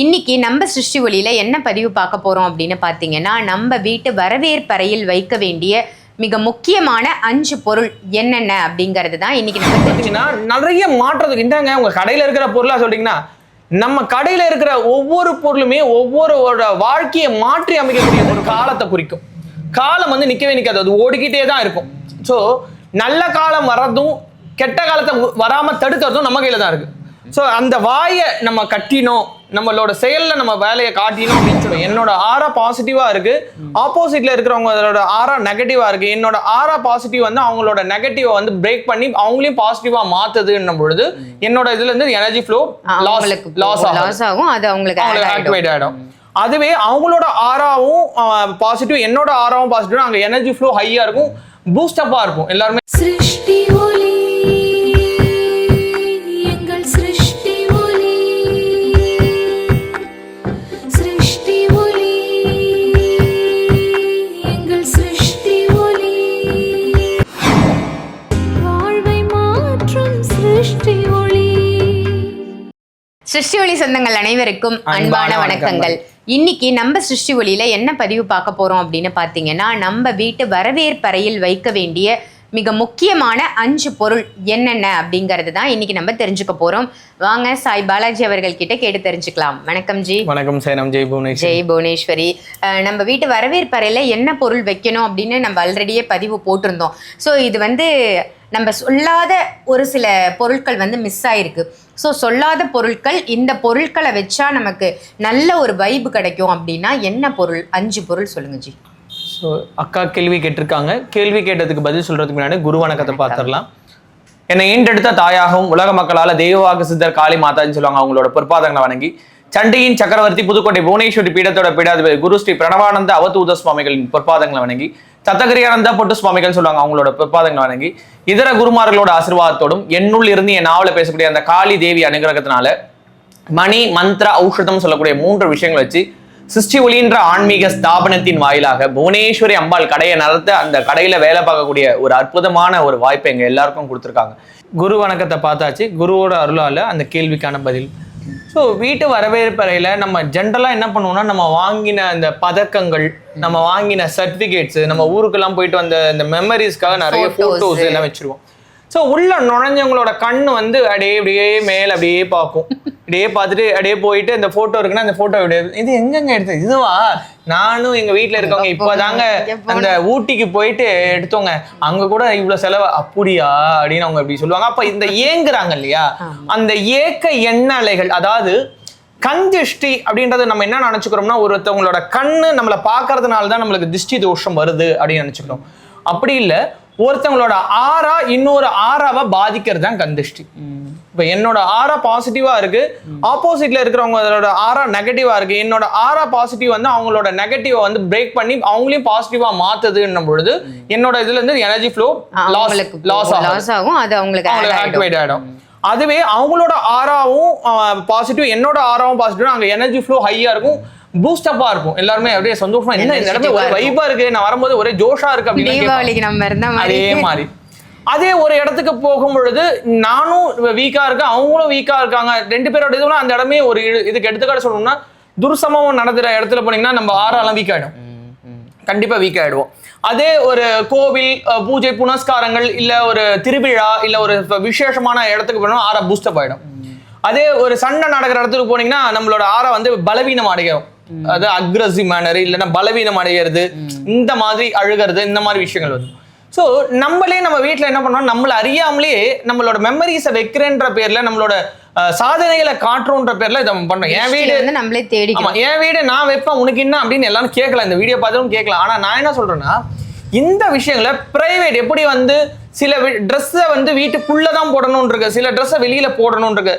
இன்னைக்கு நம்ம சிருஷ்டி ஒளியில என்ன பதிவு பார்க்க போறோம் அப்படின்னு பார்த்தீங்கன்னா நம்ம வீட்டு வரவேற்பறையில் வைக்க வேண்டிய மிக முக்கியமான அஞ்சு பொருள் என்னென்ன அப்படிங்கிறது தான் இன்னைக்கு நம்ம நிறைய மாற்றத்துக்கு இந்தாங்க உங்க கடையில இருக்கிற பொருளா சொல்றீங்கன்னா நம்ம கடையில இருக்கிற ஒவ்வொரு பொருளுமே ஒவ்வொரு வாழ்க்கையை மாற்றி அமைக்கக்கூடிய ஒரு காலத்தை குறிக்கும். காலம் வந்து நிக்கவே நிக்காது அது ஓடிக்கிட்டே தான் இருக்கும். ஸோ நல்ல காலம் வர்றதும் கெட்ட காலத்தை வராமல் வராம தடுக்கிறதும் நம்ம கையில தான் இருக்கு. ஸோ அந்த வாயை நம்ம கட்டினோம் நம்மளோட செயல்ல நம்ம வேலையை காட்டினோம் அப்படின்னு சொல்லுவோம் என்னோட ஆரா பாசிட்டிவா இருக்கு. ஆப்போசிட்ல இருக்கிறவங்களோட ஆரா நெகட்டிவா இருக்கு. என்னோட ஆரா பாசிட்டிவ் வந்து அவங்களோட நெகட்டிவை வந்து பிரேக் பண்ணி அவங்களையும் பாசிட்டிவா மாத்துதுன்னும் பொழுது என்னோட இதுல இருந்து எனர்ஜி ஃப்ளோ லாஸ் லாஸ் ஆகும். அது அவங்களுக்கு. ஆக்டிவேட் ஆயிடும். அதுவே அவங்களோட ஆராவும் பாசிட்டிவ் என்னோட ஆராவும் பாசிட்டிவ் அங்க எனர்ஜி ஃப்ளோ ஹையா இருக்கும். பூஸ்டப்பா இருக்கும். எல்லாருமே சிருஷ்டி ஒளி சொந்தங்கள் அனைவருக்கும் அன்பான வணக்கங்கள். இன்னைக்கு நம்ம சிருஷ்டி ஒளியில என்ன பதிவு பார்க்க போறோம் அப்படின்னு பார்த்தீங்கன்னா நம்ம வீட்டு வரவேற்பறையில் வைக்க வேண்டிய மிக முக்கியமான அஞ்சு பொருள் என்னென்ன அப்படிங்கிறது தான் இன்னைக்கு நம்ம தெரிஞ்சுக்க போறோம். வாங்க சாய் பாலாஜி அவர்கள் கிட்ட கேட்டு தெரிஞ்சுக்கலாம். வணக்கம் ஜி. வணக்கம் சேனம். ஜெய் புவனேஷ் ஜெய் புவனேஸ்வரி. அஹ் நம்ம வீட்டு வரவேற்பறையில் என்ன பொருள் வைக்கணும் அப்படின்னு நம்ம ஆல்ரெடியே பதிவு போட்டிருந்தோம். ஸோ இது வந்து நம்ம சொல்லாத ஒரு சில பொருட்கள் வந்து மிஸ் ஆயிருக்கு. ஸோ சொல்லாத பொருட்கள் இந்த பொருட்களை வச்சா நமக்கு நல்ல ஒரு வைப்பு கிடைக்கும் அப்படின்னா என்ன பொருள்? அஞ்சு பொருள் சொல்லுங்க ஜி. ஸோ அக்கா கேள்வி கேட்டிருக்காங்க. கேள்வி கேட்டதுக்கு பதில் சொல்றதுக்கு முன்னாடி குரு வணக்கத்தை பார்த்துடலாம். என்னை ஈண்டெடுத்த தாயாகவும் உலக மக்களால தெய்வவாக்கு சித்தர் காளி மாதான்னு சொல்லுவாங்க அவங்களோட பொற்பாதங்களை வணங்கி சண்டியின் சக்கரவர்த்தி புதுக்கோட்டை புவனேஸ்வரி பீடத்தோட பீடாதிபதி குரு ஸ்ரீ பிரணவானந்த அவதூத சுவாமிகளின் பொற்பாதங்களை வணங்கி சத்தகிரியானந்த பொட்டு சுவாமிகள் சொல்லுவாங்க அவங்களோட பிற்பாதங்களை வணங்கி இதர குருமார்களோட ஆசிர்வாதத்தோடும் என்னுள் இருந்து என் நாவல பேசக்கூடிய அந்த காளி தேவி அனுகிரகத்தினால மணி மந்திர ஔஷதம் சொல்லக்கூடிய மூன்று விஷயங்களை வச்சு சிருஷ்டி ஒளின்ற ஆன்மீக ஸ்தாபனத்தின் வாயிலாக புவனேஸ்வரி அம்பாள் கடையை நடத்த அந்த கடையில வேலை பார்க்கக்கூடிய ஒரு அற்புதமான ஒரு வாய்ப்பை எங்க எல்லாருக்கும் கொடுத்துருக்காங்க. குரு வணக்கத்தை பார்த்தாச்சு. குருவோட அருளால அந்த கேள்விக்கான பதில் ஸோ வீட்டு வரவேற்பறையில நம்ம ஜென்ரலாக என்ன பண்ணுவோம்னா நம்ம வாங்கின அந்த பதக்கங்கள் நம்ம வாங்கின சர்டிஃபிகேட்ஸ் நம்ம ஊருக்கெல்லாம் போயிட்டு வந்த இந்த மெமரிஸ்க்காக நிறைய. ஃபோட்டோஸ் எல்லாம் வச்சிருவோம் ஸோ உள்ள நுழைஞ்சவங்களோட கண்ணு வந்து அப்படியே அப்படியே மேல அப்படியே பார்க்கும். அப்படியே பார்த்துட்டு அப்படியே போயிட்டு இந்த போட்டோ இருக்குன்னா அந்த போட்டோ இது எங்கெங்க எடுத்தது? இதுவா? நானும் எங்க வீட்ல இருக்கவங்க இப்பதாங்க. அந்த ஊட்டிக்கு போயிட்டு எடுத்தோங்க. அங்க கூட இவ்வளவு செலவு அப்படியா? அப்படின்னு அவங்க அப்படி சொல்லுவாங்க. அப்ப இந்த ஏங்குறாங்க இல்லையா? அந்த ஏக்க எண்ண அலைகள் அதாவது கண் திருஷ்டி அப்படின்றது நம்ம என்ன நினைச்சுக்கிறோம்னா ஒருத்தவங்களோட கண்ணு நம்மளை பார்க்கறதுனால தான் நம்மளுக்கு திருஷ்டி தோஷம் வருது அப்படின்னு நினைச்சுக்கிறோம். அப்படி இல்ல ஒருத்தவங்களோட ஆறா இன்னொரு ஆறாவை பாதிக்கிறது தான் கண் திருஷ்டி இப்போ என்னோட ஆறா பாசிட்டிவா இருக்கு. ஆப்போசிட்ல இருக்கிறவங்களோட ஆறா நெகட்டிவா இருக்கு. என்னோட ஆறா பாசிட்டிவ் வந்து அவங்களோட நெகட்டிவை வந்து பிரேக் பண்ணி அவங்களையும் பாசிட்டிவா மாத்துதுன்னும் பொழுது என்னோட இதுல இருந்து எனர்ஜி ஃப்ளோ லாஸ் லாஸ் ஆகும். அது அவங்களுக்கு. ஆக்டிவேட் ஆயிடும். அதுவே அவங்களோட ஆறாவும் பாசிட்டிவ் என்னோட ஆறாவும் பாசிட்டிவ் அங்க எனர்ஜி ஃப்ளோ ஹையா இருக்கும். பூஸ்டப்பா இருக்கும். எல்லாருமே அப்படியே சந்தோஷமா என்ன இந்த இடமே ஒரு வைபா இருக்கு நான் வரும்போது ஒரே ஜோஷா இருக்கு அப்படின்னு அதே மாதிரி. அதே ஒரு இடத்துக்கு போகும் பொழுது நானும் வீக்கா இருக்கேன் அவங்களும் வீக்கா இருக்காங்க. ரெண்டு பேரோட இதுவும் அந்த இடமே ஒரு இதுக்கு எடுத்துக்காட்டு சொல்லணும்னா துர்சமம் நடந்துற இடத்துல போனீங்கன்னா நம்ம ஆறாலாம் வீக் ஆயிடும். கண்டிப்பா வீக் ஆயிடுவோம். அதே ஒரு கோவில் பூஜை புனஸ்காரங்கள் இல்ல ஒரு திருவிழா இல்ல ஒரு விசேஷமான இடத்துக்கு போனோம் ஆறா பூஸ்டப் ஆயிடும். அதே ஒரு சண்டை நடக்கிற இடத்துக்கு போனீங்கன்னா நம்மளோட ஆறா வந்து பலவீனம் அடையும். அது அக்ரஸிவ் மேனர் இல்லைன்னா பலவீனம் அடைகிறது இந்த மாதிரி அழுகிறது இந்த மாதிரி விஷயங்கள் வரும் ஸோ நம்மளே நம்ம வீட்டில் என்ன பண்ணோம் நம்மள அறியாமலே நம்மளோட மெமரிஸை வைக்கிறேன்ற பேர்ல நம்மளோட சாதனைகளை காட்டுறோன்ற பேர்ல இதை பண்றோம். என் வீடு வந்து நம்மளே தேடிக்கணும் என் வீடு நான் வைப்பேன் உனக்கு என்ன அப்படின்னு எல்லாரும் கேட்கலாம். இந்த வீடியோ பார்த்தும் கேட்கலாம். ஆனா நான் என்ன சொல்றேன்னா இந்த விஷயங்களை பிரைவேட் எப்படி வந்து சில ட்ரெஸ்ஸை வந்து வீட்டுக்குள்ள தான் போடணும் இருக்கு சில ட்ரெஸ்ஸை வெளியில போடணும் இருக்கு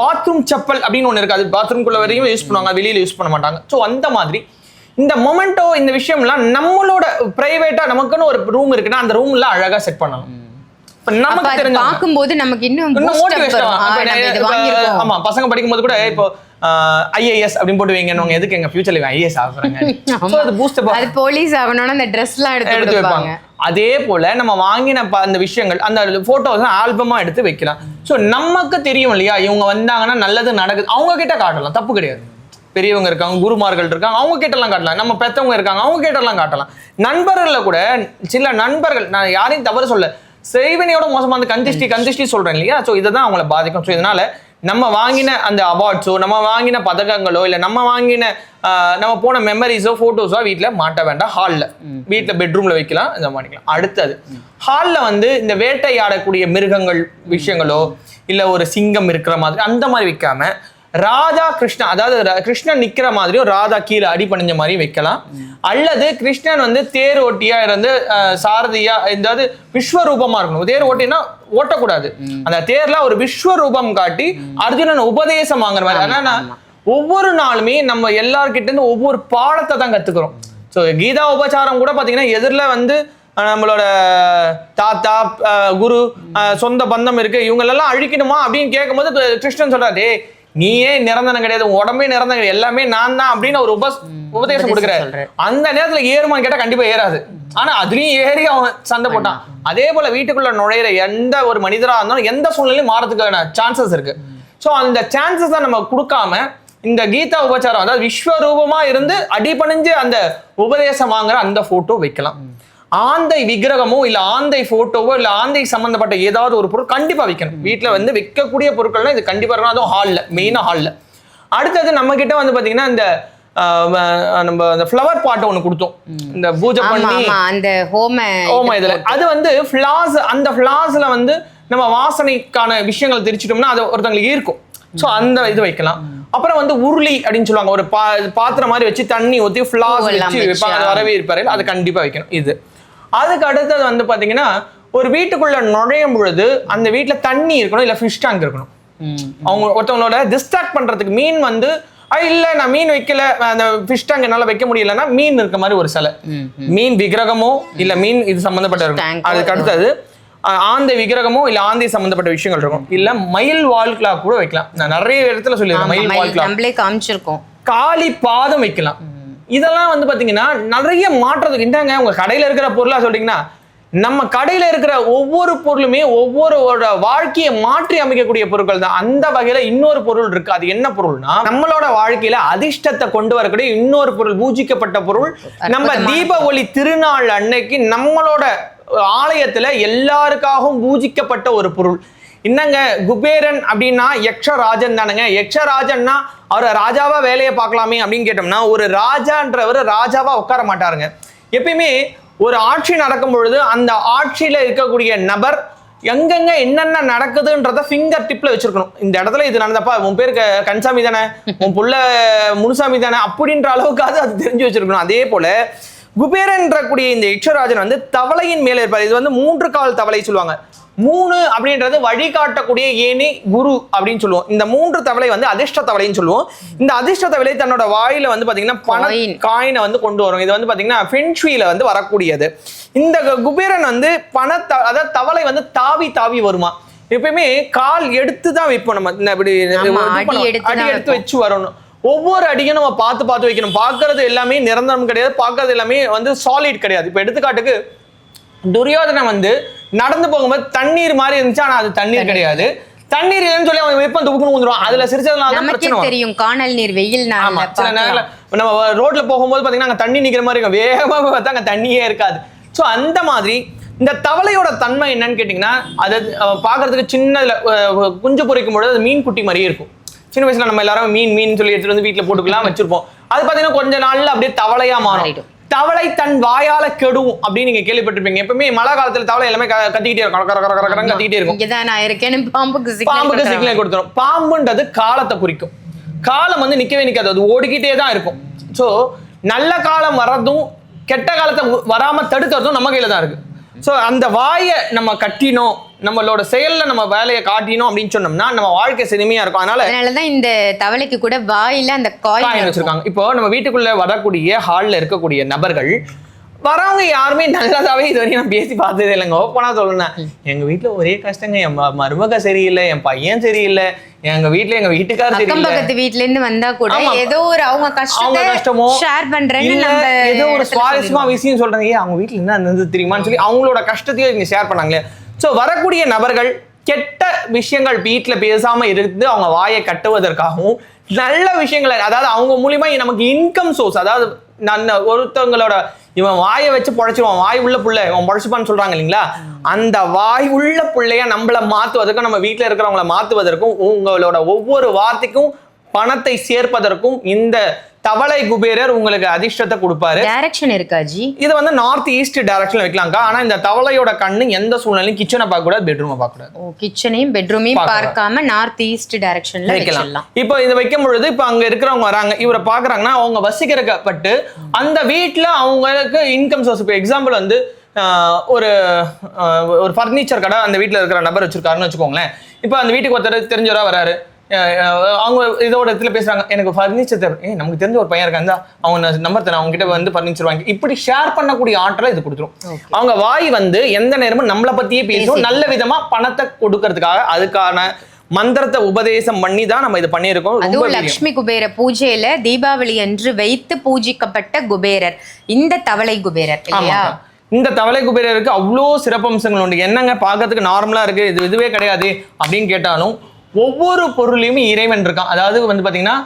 பாத்ரூம் செப்பல் அப்படின்னு ஒன்று இருக்கு. அது பாத்ரூம்குள்ள வரையும் யூஸ் பண்ணுவாங்க. வெளியில யூஸ் பண்ண மாட்டாங்க. ஸோ அந்த மாதிரி இந்த மொமெண்டோ இந்த விஷயம்லாம் நம்மளோட பிரைவேட்டா நமக்குன்னு ஒரு ரூம் இருக்குன்னா அந்த ரூம்ல அழகா செட் பண்ணலாம். நமக்கு பார்க்கும்போது நமக்கு இன்னும் வாங்கியிருக்கோம். ஆமா பசங்க படிக்கும்போது கூட இப்போ ஐஏஎஸ் அப்படின்னு போட்டு வைங்க. எதுக்கு எங்க ஃபியூச்சர்ல ஐஏஎஸ் ஆகுறாங்க? அது போலீஸ் ஆகணும்னா அந்த ட்ரெஸ்லாம் எடுத்து எடுத்து வைப்பாங்க. அதே போல நம்ம வாங்கின அந்த விஷயங்கள் அந்த போட்டோஸ் ஆல்பமா எடுத்து வைக்கலாம். ஸோ நமக்கு தெரியும் இல்லையா இவங்க வந்தாங்கன்னா நல்லது நடக்குது. அவங்க கிட்ட காட்டலாம் தப்பு கிடையாது. பெரியவங்க இருக்காங்க குருமார்கள் இருக்காங்க அவங்க கிட்டலாம் காட்டலாம். நம்ம பெத்தவங்க இருக்காங்க அவங்க கிட்டலாம் காட்டலாம். நண்பர்கள்ல கூட சில நண்பர்கள் நான் யாரையும் தவறு சொல்ல செய்வனையோட மோசமா அந்த கந்திஷ்டி கந்திஷ்டி சொல்றேன் இல்லையா? ஸோ இதை தான் அவங்கள பாதிக்கும். ஸோ இதனால நம்ம வாங்கின அந்த அவார்ட்ஸோ நம்ம வாங்கின பதக்கங்களோ இல்லை நம்ம வாங்கின நம்ம போன மெமரிஸோ ஃபோட்டோஸோ வீட்டில் மாட்ட வேண்டாம். ஹாலில் வீட்டில் பெட்ரூமில் வைக்கலாம் இந்த பண்ணிக்கலாம். அடுத்தது ஹாலில் வந்து இந்த வேட்டையாடக்கூடிய மிருகங்கள் விஷயங்களோ இல்லை ஒரு சிங்கம் இருக்கிற மாதிரி அந்த மாதிரி வைக்காம ராதா கிருஷ்ணா அதாவது கிருஷ்ணன் நிக்கிற மாதிரியும் ராதா கீழே அடி பணிஞ்ச மாதிரியும் வைக்கலாம். அல்லது கிருஷ்ணன் வந்து தேர் ஓட்டியா இருந்து சாரதியா அதாவது விஸ்வரூபமா இருக்கணும். தேர் ஓட்டினா ஓட்டக்கூடாது. அந்த தேர்ல ஒரு விஸ்வரூபம் காட்டி அர்ஜுனன் உபதேசம் வாங்குற மாதிரி. என்னன்னா ஒவ்வொரு நாளுமே நம்ம எல்லார்கிட்ட இருந்து ஒவ்வொரு பாடத்தை தான் கத்துக்கிறோம். ஸோ கீதா உபச்சாரம் கூட பாத்தீங்கன்னா எதிரில் வந்து நம்மளோட தாத்தா குரு சொந்த பந்தம் இருக்கு. இவங்களெல்லாம் அழிக்கணுமா அப்படின்னு கேட்கும்போது கிருஷ்ணன் சொல்றாரு "டேய், நீயே நிரந்தனம் கிடையாது உன் உடம்பே நிரந்தனம் கிடையாது. எல்லாமே நான் தான் அப்படின்னு ஒரு உப உபதேசம் கொடுக்குறாரு. அந்த நேரத்துல ஏறுமான்னு கேட்டா கண்டிப்பா ஏறாது. ஆனா அதுலயும் ஏறி அவன் சண்டை போட்டான். அதே போல வீட்டுக்குள்ள நுழையிற எந்த ஒரு மனிதரா இருந்தாலும் எந்த சூழ்நிலையும் மாறதுக்கான சான்சஸ் இருக்கு. சோ அந்த சான்சஸ் நம்ம கொடுக்காம இந்த கீதா உபச்சாரம் அதாவது விஸ்வரூபமா இருந்து அடிபணிஞ்சு அந்த உபதேசம் வாங்குற அந்த போட்டோ வைக்கலாம். ஆந்தை விக்கிரகமோ இல்ல ஆந்தை போட்டோவோ இல்ல ஆந்தை சம்பந்தப்பட்ட ஏதாவது ஒரு பொருள் கண்டிப்பா வைக்கணும். வீட்ல வந்து வைக்கக்கூடிய பொருட்கள்னா இது கண்டிப்பா இருக்கணும். அதுவும் ஹால்ல மெயினா ஹால்ல அடுத்தது நம்ம கிட்ட வந்து பாத்தீங்கன்னா இந்த நம்ம அந்த ஃப்ளவர் பாட் ஒண்ணு கொடுத்தோம். இந்த பூஜை பண்ணி அந்த ஹோம ஓமா இதுல. அது வந்து ஃபிளாஸ் அந்த ஃபிளாஸ்ல வந்து நம்ம வாசனைக்கான விஷயங்கள் தெரிச்சிட்டோம்னா அது ஒருத்தங்களுக்கு ஈர்க்கும். சோ அந்த இது வைக்கலாம். அப்புறம் வந்து உருளி அப்படின்னு சொல்லுவாங்க. ஒரு பா பாத்திரம் மாதிரி வச்சு தண்ணி ஊத்தி ஃபிளாஸ் வச்சு வைப்பாங்க. வரவே இருப்பாரு அது கண்டிப்பா வைக்கணும். இது. அதுக்கு அடுத்தது வந்து பாத்தீங்கன்னா ஒரு வீட்டுக்குள்ள நுழையும் பொழுது அந்த வீட்ல தண்ணி இருக்கணும் இல்ல ஃபிஷ் டேங்க் இருக்கணும். அவங்க ஒருத்தவங்களோட டிஸ்ட்ராக்ட் பண்றதுக்கு மீன் வந்து "ஐ, இல்ல நான் மீன் வைக்கல அந்த ஃபிஷ் டேங்க் என்னால வைக்க முடியலன்னா மீன் இருக்க மாதிரி ஒரு சிலை. மீன் விக்கிரகமோ இல்ல மீன் இது சம்பந்தப்பட்ட Tank இருக்கும். அதுக்கு அடுத்தது ஆந்தை விக்கிரகமோ இல்ல ஆந்தை சம்பந்தப்பட்ட விஷயங்கள் இருக்கும். இல்ல மயில் வால் கிளாக் கூட வைக்கலாம். நான் நிறைய இடத்துல சொல்லியிருக்கேன் மயில் வால் கிளாக் நம்மளே காமிச்சிருக்கோம். காளி பாதம் வைக்கலாம். இதெல்லாம் வந்து பாத்தீங்கன்னா நிறைய மாற்றத்துக்கு இந்தாங்க உங்க கடையில இருக்கிற பொருளா சொல்றீங்கன்னா நம்ம கடையில இருக்கிற ஒவ்வொரு பொருளுமே ஒவ்வொருவரோட வாழ்க்கையை மாற்றி அமைக்கக்கூடிய பொருட்கள் தான். அந்த வகையில இன்னொரு பொருள் இருக்கு. அது என்ன பொருள்னா நம்மளோட வாழ்க்கையில அதிர்ஷ்டத்தை கொண்டு வரக்கூடிய இன்னொரு பொருள் பூஜிக்கப்பட்ட பொருள். நம்ம தீப ஒளி திருநாள் அன்னைக்கு நம்மளோட ஆலயத்துல எல்லாருக்காகவும் பூஜிக்கப்பட்ட ஒரு பொருள். என்னங்க குபேரன் அப்படின்னா யக்ஷராஜன் தானுங்க. யக்ஷராஜன்னா அவரை ராஜாவா வேலையை பார்க்கலாமே அப்படின்னு கேட்டோம்னா ஒரு ராஜான்றவர் ராஜாவா உட்கார மாட்டாருங்க. எப்பயுமே ஒரு ஆட்சி நடக்கும் பொழுது அந்த ஆட்சியில இருக்கக்கூடிய நபர் எங்கெங்க என்னென்ன நடக்குதுன்றத ஃபிங்கர் டிப்ல வச்சிருக்கணும். இந்த இடத்துல இது நடந்தப்பா உன் பேர் கன்சாமி தானே உன் புள்ள முனுசாமி தானே அப்படின்ற அளவுக்காவது அது தெரிஞ்சு வச்சிருக்கணும். அதே போல குபேரன்ற கூடிய இந்த யக்ஷராஜன் வந்து தவளையின் மேலே இருப்பார் இது வந்து மூன்று கால் தவளை சொல்லுவாங்க. மூணு அப்படின்றது வழிகாட்டக்கூடிய ஏனி குரு அப்படின்னு சொல்லுவோம். இந்த மூன்று தவளை வந்து அதிர்ஷ்ட தவளைன்னு சொல்லுவோம். இந்த அதிர்ஷ்ட தவளை தன்னோட வாயில வந்து பாத்தீங்கன்னா பண. காயினை வந்து கொண்டு வரும். இது வந்து பாத்தீங்கன்னா ஃபென்ஷுயில வந்து வரக்கூடியது. இந்த குபேரன் வந்து பண த- அதாவது தவளை வந்து தாவி தாவி வருமா? எப்பயுமே கால் எடுத்து தான் வைப்போம் நம்ம. இந்த இப்படி அடி எடுத்து வச்சு வரணும். ஒவ்வொரு அடியும் நம்ம பார்த்து பார்த்து வைக்கணும். பார்க்கறது எல்லாமே நிரந்தரம் கிடையாது. பார்க்கறது எல்லாமே வந்து சாலிட் கிடையாது. இப்போ எடுத்துக்காட்டுக்கு துரியோதனன் வந்து நடந்து போகும்போது தண்ணீர் மாதிரி இருந்துச்சு. ஆனா அது தண்ணீர் கிடையாது. தண்ணீர் இல்லைன்னு சொல்லி அவன் வெப்பம் துப்புக்குன்னு வந்துருவான். அதுல சிரிச்சதுனால பிரச்சனை. தெரியும். காணல் நீர் வெயில் ஆமா. சில. நம்ம ரோட்ல போகும்போது பாத்தீங்கன்னா அங்க தண்ணி நிக்கிற மாதிரி இருக்கும். வேகமா பார்த்தா அங்க தண்ணியே இருக்காது. சோ அந்த மாதிரி இந்த தவளையோட தன்மை என்னன்னு கேட்டிங்கன்னா அது பார்க்கறதுக்கு சின்னதுல குஞ்சு பொரிக்கும் பொழுது அது மீன் குட்டி மாதிரியே இருக்கும். சின்ன வயசுல நம்ம எல்லாரும் மீன் மீன் சொல்லி எடுத்துட்டு வந்து வீட்டுல போட்டுக்கலாம் வச்சிருப்போம். அது பாத்தீங்கன்னா கொஞ்ச நாள்ல அப்படியே தவளையா மாறும். மாறிடும். தவளை தன் வாயால கெடும் அப்படின்னு நீங்க கேள்விப்பட்டிருப்பீங்க. எப்பவுமே மழை காலத்துல தவளை எல்லாமே கத்திக்கிட்டே இருக்கும். கர கர கர கத்திக்கிட்டே இருக்கும். நான் இருக்கேன்னு பாம்புக்கு பாம்புக்கு. சிக்னல் கொடுத்துரும். பாம்புன்றது காலத்தை குறிக்கும். காலம் வந்து நிக்கவே நிக்காது. அது ஓடிக்கிட்டே தான் இருக்கும். சோ நல்ல காலம் வர்றதும் கெட்ட காலத்தை வராம தடுக்கிறதும் நம்ம கையில தான் இருக்கு. சோ அந்த வாயை நம்ம கட்டினோம் நம்மளோட செயல்ல நம்ம வேலையை காட்டினோம் அப்படின்னு சொன்னோம்னா நம்ம வாழ்க்கை செழுமையா இருக்கும். அதனால அதனாலதான் இந்த தவளைக்கு கூட வாயில அந்த காயின் வச்சிருக்காங்க. இப்போ நம்ம வீட்டுக்குள்ள வரக்கூடிய ஹால்ல இருக்கக்கூடிய நபர்கள் வரவங்க யாருமே நல்லதாவே இது வரைக்கும் நான் பேசி பார்த்ததே இல்லைங்க. ஓப்பனா சொல்லணும் எங்க வீட்ல ஒரே கஷ்டங்க. என் மருமக சரியில்லை என் பையன் சரியில்லை எங்க வீட்ல எங்க வீட்டுக்காரர் அக்கம் சரியில்லை. பக்கத்து வீட்ல இருந்து வந்தா கூட. ஏதோ ஒரு அவங்க கஷ்டத்தை கஷ்டமோ ஷேர் பண்றேன்னு ஏதோ ஒரு சுவாரஸ்யமா. விஷயம் சொல்றாங்க அவங்க வீட்ல என்ன தெரியுமான்னு சொல்லி அவங்களோட கஷ்டத்தையும் இங்க ஷேர் பண்ணாங்களே. ஸோ வரக்கூடிய நபர்கள் கெட்ட விஷயங்கள் வீட்டில் பேசாமல் இருந்து அவங்க வாயை கட்டுவதற்காகவும் நல்ல விஷயங்களை அதாவது அவங்க மூலிமா நமக்கு இன்கம் சோர்ஸ் அதாவது நான் ஒருத்தவங்களோட இவன் வாயை வச்சு பொழைச்சிருவான் வாய் உள்ள புள்ள இவன் பொழைச்சுப்பான்னு சொல்றாங்க இல்லைங்களா? அந்த வாய் உள்ள பிள்ளைய நம்மள மாத்துவதற்கும் நம்ம வீட்டில் இருக்கிறவங்கள மாத்துவதற்கும் உங்களோட ஒவ்வொரு வார்த்தைக்கும் பணத்தை சேர்ப்பதற்கும் இந்த தவளை குபேரர் உங்களுக்கு அதிர்ஷ்டத்தை கொடுப்பாரு. டைரக்ஷன் இருக்கா ஜி? இது வந்து நார்த் ஈஸ்ட் டைரக்ஷன்ல வைக்கலாம்க்கா. ஆனா இந்த தவளையோட கண்ணு எந்த சூழ்நிலையும் கிச்சனை பார்க்க கூடாது பெட்ரூமை பார்க்க கூடாது கிச்சனையும் பெட்ரூமையும். பார்க்காம நார்த் ஈஸ்ட் டைரக்ஷன்ல வைக்கலாம். இப்போ இதை வைக்கும் பொழுது இப்போ அங்க இருக்கிறவங்க வராங்க இவரை பாக்குறாங்கன்னா அவங்க வசீகரிக்கப்பட்டு அந்த வீட்ல அவங்களுக்கு இன்கம் சோர்ஸ் இப்போ எக்ஸாம்பிள் வந்து ஒரு ஒரு ஃபர்னிச்சர் கடை அந்த வீட்ல இருக்கிற நபர் வச்சிருக்காருன்னு வச்சுக்கோங்களேன். இப்போ அந்த வீட்டுக்கு ஒருத்தர் தெரிஞ்சவரா வராரு. அவங்க இதோட இடத்துல பேசுறாங்க எனக்கு ஃபர்னிச்சர் தேவை. நமக்கு தெரிஞ்ச ஒரு பையன் இருக்காங்க அவங்க நம்பர் தரேன் அவங்க கிட்ட வந்து ஃபர்னிச்சர் வாங்கி இப்படி ஷேர் பண்ணக்கூடிய ஆற்றலை இது கொடுத்துரும். அவங்க வாய் வந்து எந்த நேரமும் நம்மளை பத்தியே பேசும் நல்ல விதமா பணத்தை கொடுக்கறதுக்காக அதுக்கான மந்திரத்தை உபதேசம் பண்ணி தான் நம்ம இது பண்ணியிருக்கோம். அதுவும். லக்ஷ்மி குபேர பூஜையில தீபாவளி அன்று வைத்து பூஜிக்கப்பட்ட குபேரர் இந்த தவளை குபேரர் இல்லையா. இந்த தவளை குபேரருக்கு அவ்வளோ சிறப்பம்சங்கள் உண்டு. என்னங்க பார்க்கறதுக்கு நார்மலா இருக்கு இது இதுவே கிடையாது அப்படின்னு கேட்டாலும் ஒவ்வொரு பொருளையுமே இறைவன் இருக்கான். அதாவது வந்து பார்த்தீங்கன்னா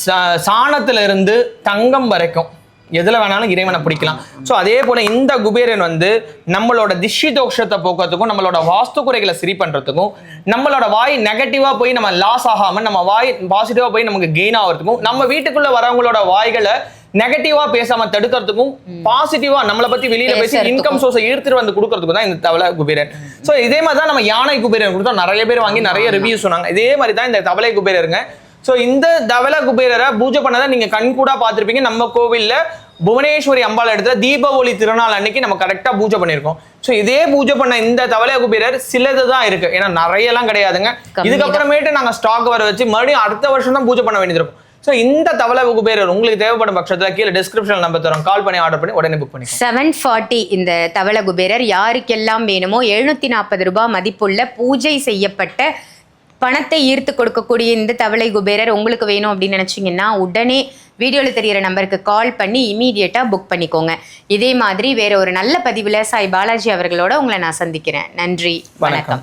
சா- சாணத்துல இருந்து தங்கம் வரைக்கும் எதுல வேணாலும் இறைவனை பிடிக்கலாம். ஸோ அதே போல இந்த குபேரன் வந்து நம்மளோட திஷி தோஷத்தை போக்குறதுக்கும் நம்மளோட வாஸ்து குறைகளை சரி பண்றதுக்கும் நம்மளோட வாய் நெகட்டிவா போய் நம்ம லாஸ் ஆகாம நம்ம வாய் பாசிட்டிவா போய் நமக்கு கெயின் ஆகிறதுக்கும் நம்ம வீட்டுக்குள்ள வரவங்களோட வாய்களை நெகட்டிவா பேசாம தடுக்கிறதுக்கும் பாசிட்டிவா நம்மளை பத்தி வெளியில பேசி. இன்கம் சோர்ஸை ஈர்த்துட்டு வந்து கொடுக்கறதுக்கு தான் இந்த தவளை குபேரன். சோ இதே மாதிரி தான் நம்ம யானை குபேரன் கொடுத்தோம். நிறைய பேர் வாங்கி நிறைய ரிவ்யூ சொன்னாங்க. இதே மாதிரி தான் இந்த தவளை குபேரருங்க. சோ இந்த தவளை குபேரரை பூஜை பண்ணதை நீங்க கண் கூட பார்த்திருப்பீங்க. நம்ம கோவில்ல புவனேஸ்வரி அம்பாள் இடத்துல தீபாவளி திருநாள் அன்னைக்கு நம்ம கரெக்டா பூஜை பண்ணியிருக்கோம். சோ இதே பூஜை பண்ண இந்த தவளை குபேரர் சிலது தான் இருக்கு. ஏன்னா நிறைய எல்லாம் கிடையாதுங்க இதுக்கப்புறமேட்டு நாங்க ஸ்டாக் வர வச்சு மறுபடியும் அடுத்த வருஷம் தான் பூஜை பண்ண வேண்டியது இருக்கும். ஸோ இந்த தவளை குபேரர் உங்களுக்கு தேவைப்படும் பட்சத்தில் கீழே டிஸ்கிரிப்ஷன் நம்பர் தரோம். கால் பண்ணி ஆர்டர் பண்ணி உடனே புக் பண்ணிக்கோங்க. செவன் ஃபார்ட்டி இந்த தவள குபேரர் யாருக்கெல்லாம் வேணுமோ எழுநூத்தி நாற்பது ரூபாய் மதிப்புள்ள பூஜை செய்யப்பட்ட பணத்தை ஈர்த்து கொடுக்கக்கூடிய இந்த தவளை குபேரர் உங்களுக்கு வேணும் அப்படின்னு நினைச்சீங்கன்னா உடனே வீடியோவில் தெரியிற நம்பருக்கு கால் பண்ணி இமீடியட்டாக புக் பண்ணிக்கோங்க. இதே மாதிரி வேற ஒரு நல்ல பதிவில் சாய் பாலாஜி அவர்களோட உங்களை நான் சந்திக்கிறேன். நன்றி. வணக்கம்.